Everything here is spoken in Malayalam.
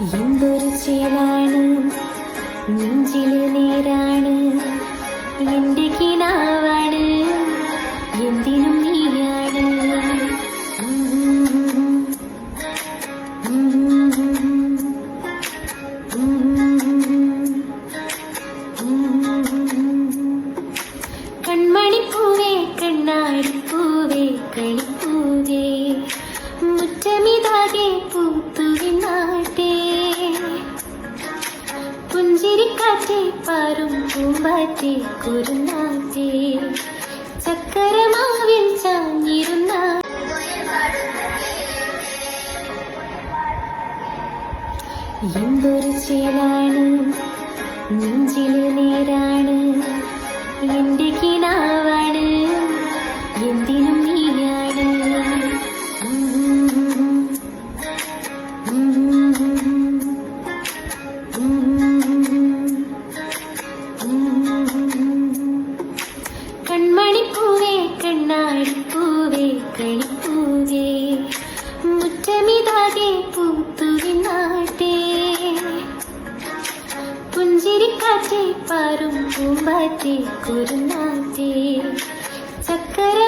എന്തൊരു ചേലാണ്? നെഞ്ചിൽ നേരാണ്. കിനാവാണ്. എന്തിനും പുഞ്ചിരിക്കാറ്റെ പാറും പൂമ്പാറ്റെ കുരുന്നാറ്റെ ചക്കരമാവിൽ ചാഞ്ഞിരുന്ന എന്തൊരു ചേലാണ് നെഞ്ചിൽ കണ്ണാടിപ്പൂവേ കളിപ്പൂവേ മുറ്റമിതാകെ പൂത്തുവിനാട്ടെ പുഞ്ചിരിക്കാറ്റേ പാറും പൂമ്പാറ്റേ ചാഞ്ഞിരുന്ന